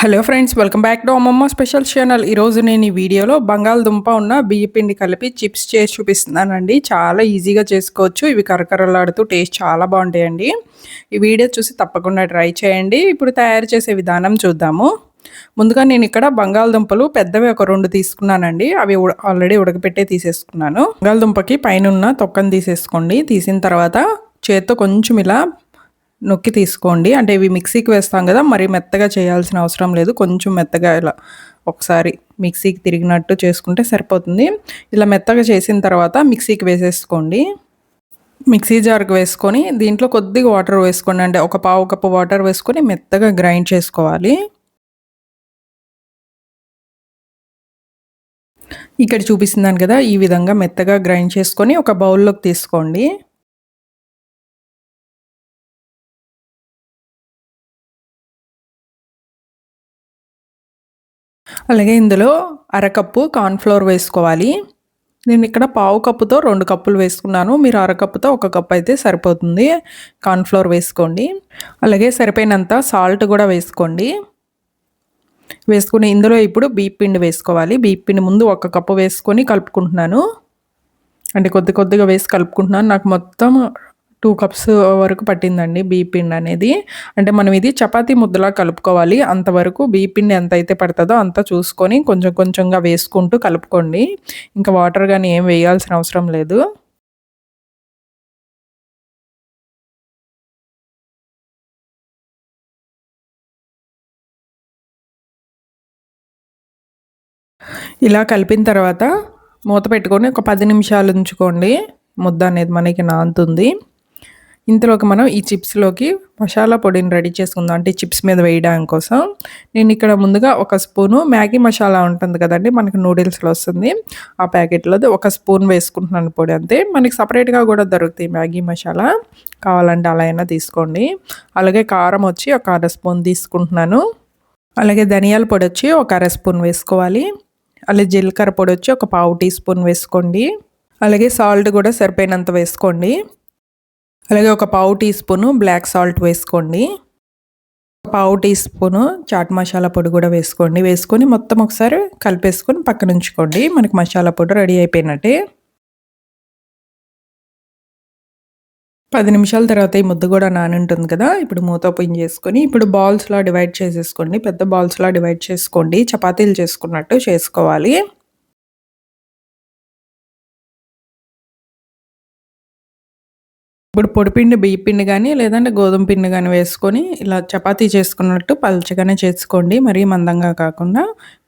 Hello friends welcome back to అమ్మమ్మ special channel ఈరోజు నేను ఈ వీడియోలో బంగాళదుంప ఉన్న బియ్య పిండి కలిపి చిప్స్ చేసి చూపిస్తున్నానండి. చాలా ఈజీగా చేసుకోవచ్చు. ఇవి కరకరలాడుతూ టేస్ట్ చాలా బాగుంటాయండి. ఈ వీడియో చూసి తప్పకుండా ట్రై చేయండి. ఇప్పుడు తయారు చేసే విధానం చూద్దాము. ముందుగా నేను ఇక్కడ బంగాళదుంపలు పెద్దవి ఒక రెండు తీసుకున్నానండి. అవి ఆల్రెడీ ఉడకపెట్టే తీసేసుకున్నాను. బంగాళదుంపకి పైన తొక్కను తీసేసుకోండి. తీసిన తర్వాత చేత్తో కొంచెం ఇలా నొక్కి తీసుకోండి. అంటే ఇవి మిక్సీకి వేస్తాం కదా మరి మెత్తగా చేయాల్సిన అవసరం లేదు. కొంచెం మెత్తగా ఇలా ఒకసారి మిక్సీకి తిరిగినట్టు చేసుకుంటే సరిపోతుంది. ఇలా మెత్తగా చేసిన తర్వాత మిక్సీకి వేసేసుకోండి. మిక్సీ జార్కి వేసుకొని దీంట్లో కొద్దిగా వాటర్ వేసుకోండి. అంటే ఒక పావు కప్పు వాటర్ వేసుకొని మెత్తగా గ్రైండ్ చేసుకోవాలి. ఇక్కడ చూపిస్తున్నాను కదా ఈ విధంగా మెత్తగా గ్రైండ్ చేసుకొని ఒక బౌల్లోకి తీసుకోండి. అలాగే ఇందులో అరకప్పు కార్న్ఫ్లోర్ వేసుకోవాలి. నేను ఇక్కడ పావు కప్పుతో రెండు కప్పులు వేసుకున్నాను. మీరు అరకప్పుతో ఒక కప్పు అయితే సరిపోతుంది. కార్న్ఫ్లోర్ వేసుకోండి. అలాగే సరిపోయినంత సాల్ట్ కూడా వేసుకోండి. వేసుకుని ఇందులో ఇప్పుడు బీప్ పిండి వేసుకోవాలి. బీప్ పిండి ముందు ఒక కప్పు వేసుకొని కలుపుకుంటున్నాను. అంటే కొద్ది కొద్దిగా వేసి కలుపుకుంటున్నాను. నాకు మొత్తం టూ కప్స్ వరకు పట్టిందండి బియ్య పిండి అనేది. అంటే మనం ఇది చపాతీ ముద్దలా కలుపుకోవాలి. అంతవరకు బీపిండి పిండి ఎంత అయితే పడుతుందో అంత చూసుకొని కొంచెం కొంచెంగా వేసుకుంటూ కలుపుకోండి. ఇంకా వాటర్ కానీ ఏం వేయాల్సిన అవసరం లేదు. ఇలా కలిపిన తర్వాత మూత పెట్టుకొని ఒక పది నిమిషాలు ఉంచుకోండి. ముద్ద అనేది మనకి నాంతుంది ఇంతలోకి మనం ఈ చిప్స్లోకి మసాలా పొడిని రెడీ చేసుకుందాం. అంటే చిప్స్ మీద వేయడానికి కోసం. నేను ఇక్కడ ముందుగా ఒక స్పూను మ్యాగీ మసాలా ఉంటుంది కదండి మనకి నూడిల్స్లో వస్తుంది. ఆ ప్యాకెట్లో ఒక స్పూన్ వేసుకుంటున్నాను పొడి అంతే. మనకి సపరేట్గా కూడా దొరుకుతాయి మ్యాగీ మసాలా. కావాలంటే అలా అయినా తీసుకోండి. అలాగే కారం వచ్చి ఒక అర స్పూన్ తీసుకుంటున్నాను. అలాగే ధనియాల పొడి వచ్చి ఒక అర స్పూన్ వేసుకోవాలి. అలాగే జీలకర్ర పొడి వచ్చి ఒక పావు టీ స్పూన్ వేసుకోండి. అలాగే సాల్ట్ కూడా సరిపోయినంత వేసుకోండి. అలాగే ఒక పావు టీ స్పూను బ్లాక్ సాల్ట్ వేసుకోండి. పావు టీ స్పూను చాట్ మసాలా పొడి కూడా వేసుకోండి. వేసుకొని మొత్తం ఒకసారి కలిపేసుకొని పక్కన ఉంచుకోండి. మనకి మసాలా పొడి రెడీ అయిపోయినట్టే. పది నిమిషాల తర్వాత ఈ ముద్ద కూడా నానుంటుంది కదా. ఇప్పుడు మూత ఓపెన్ చేసుకొని ఇప్పుడు బాల్స్లా డివైడ్ చేసేసుకోండి. పెద్ద బాల్స్లా డివైడ్ చేసుకోండి. చపాతీలు చేసుకున్నట్టు చేసుకోవాలి. ఇప్పుడు పొడిపిండి బియ్య పిండి కానీ లేదంటే గోధుమ పిండి కానీ వేసుకొని ఇలా చపాతీ చేసుకున్నట్టు పల్చగానే చేసుకోండి. మరీ మందంగా కాకుండా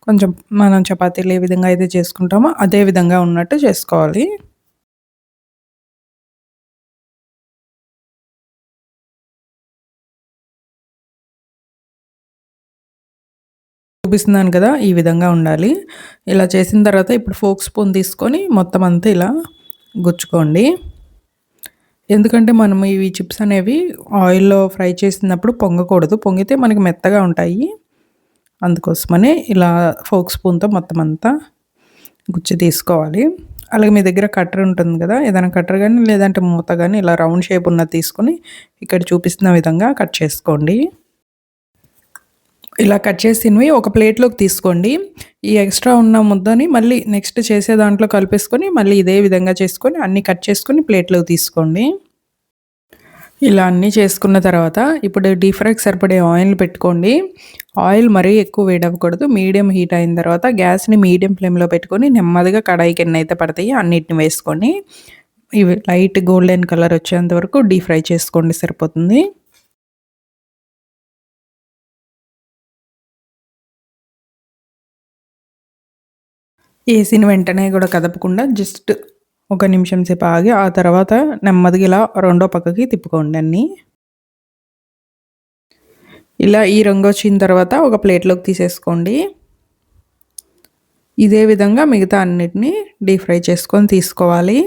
కొంచెం మనం చపాతీలు ఏ విధంగా అయితే చేసుకుంటామో అదే విధంగా ఉన్నట్టు చేసుకోవాలి. చూపిస్తున్నాను కదా ఈ విధంగా ఉండాలి. ఇలా చేసిన తర్వాత ఇప్పుడు ఫోక్ స్పూన్ తీసుకొని మొత్తం అంతా ఇలా గుచ్చుకోండి. ఎందుకంటే మనం ఇవి చిప్స్ అనేవి ఆయిల్లో ఫ్రై చేసినప్పుడు పొంగకూడదు. పొంగితే మనకి మెత్తగా ఉంటాయి. అందుకోసమనే ఇలా ఫోక్ స్పూన్తో మొత్తం అంతా గుచ్చి తీసుకోవాలి. అలాగే మీ దగ్గర కట్టర్ ఉంటుంది కదా ఏదైనా కట్టర్ కానీ లేదంటే మూత కానీ ఇలా రౌండ్ షేప్ ఉన్నది తీసుకొని ఇక్కడ చూపిస్తున్న విధంగా కట్ చేసుకోండి. ఇలా కట్ చేసినవి ఒక ప్లేట్లోకి తీసుకోండి. ఈ ఎక్స్ట్రా ఉన్న ముద్దని మళ్ళీ నెక్స్ట్ చేసే దాంట్లో కలిపేసుకొని మళ్ళీ ఇదే విధంగా చేసుకొని అన్నీ కట్ చేసుకొని ప్లేట్లోకి తీసుకోండి. ఇలా అన్నీ చేసుకున్న తర్వాత ఇప్పుడు డీప్ ఫ్రైకి సరిపడే ఆయిల్ పెట్టుకోండి. ఆయిల్ మరీ ఎక్కువ వేడవ్వకూడదు. మీడియం హీట్ అయిన తర్వాత గ్యాస్ని మీడియం ఫ్లేమ్లో పెట్టుకొని నెమ్మదిగా కడాయికి ఎన్నైతే పడతాయి అన్నిటిని వేసుకొని ఇవి లైట్ గోల్డెన్ కలర్ వచ్చేంత వరకు డీప్ ఫ్రై చేసుకోండి సరిపోతుంది. ఏసీని వెంటనే కూడా కదపకుండా జస్ట్ ఒక నిమిషం సేపు ఆగి ఆ తర్వాత నెమ్మదిగా ఇలా రెండో పక్కకి తిప్పుకోండి అన్నీ. ఇలా ఈ రంగు వచ్చిన తర్వాత ఒక ప్లేట్లోకి తీసేసుకోండి. ఇదే విధంగా మిగతా అన్నిటినీ డీప్ ఫ్రై చేసుకొని తీసుకోవాలి.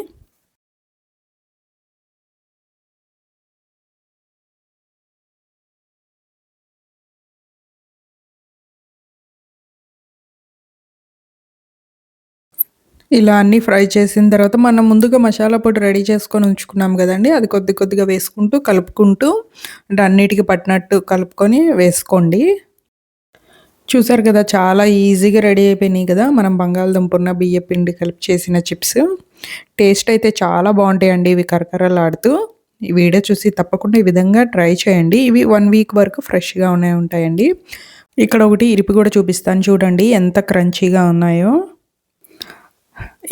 ఇలా అన్నీ ఫ్రై చేసిన తర్వాత మనం ముందుగా మసాలా పొడి రెడీ చేసుకొని ఉంచుకున్నాం కదండి. అది కొద్ది కొద్దిగా వేసుకుంటూ కలుపుకుంటూ అంటే అన్నిటికీ పట్టినట్టు కలుపుకొని వేసుకోండి. చూసారు కదా చాలా ఈజీగా రెడీ అయిపోయినాయి కదా మనం బంగాళదుంపున్న బియ్య పిండి కలిపి చేసిన చిప్స్. టేస్ట్ అయితే చాలా బాగుంటాయండి ఇవి కరకరలాడుతూ. ఈ వీడియో చూసి తప్పకుండా ఈ విధంగా ట్రై చేయండి. ఇవి వన్ వీక్ వరకు ఫ్రెష్గా ఉన్నాయి ఉంటాయండి. ఇక్కడ ఒకటి ఇరిపి కూడా చూపిస్తాను చూడండి ఎంత క్రంచీగా ఉన్నాయో.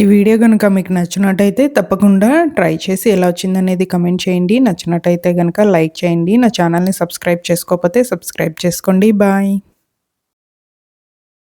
ఈ వీడియో కనుక మీకు నచ్చినట్టయితే తప్పకుండా ట్రై చేసి ఎలా వచ్చిందనేది కమెంట్ చేయండి. నచ్చినట్టయితే కనుక లైక్ చేయండి. నా ఛానల్ని సబ్స్క్రైబ్ చేసుకోకపోతే సబ్స్క్రైబ్ చేసుకోండి. బాయ్.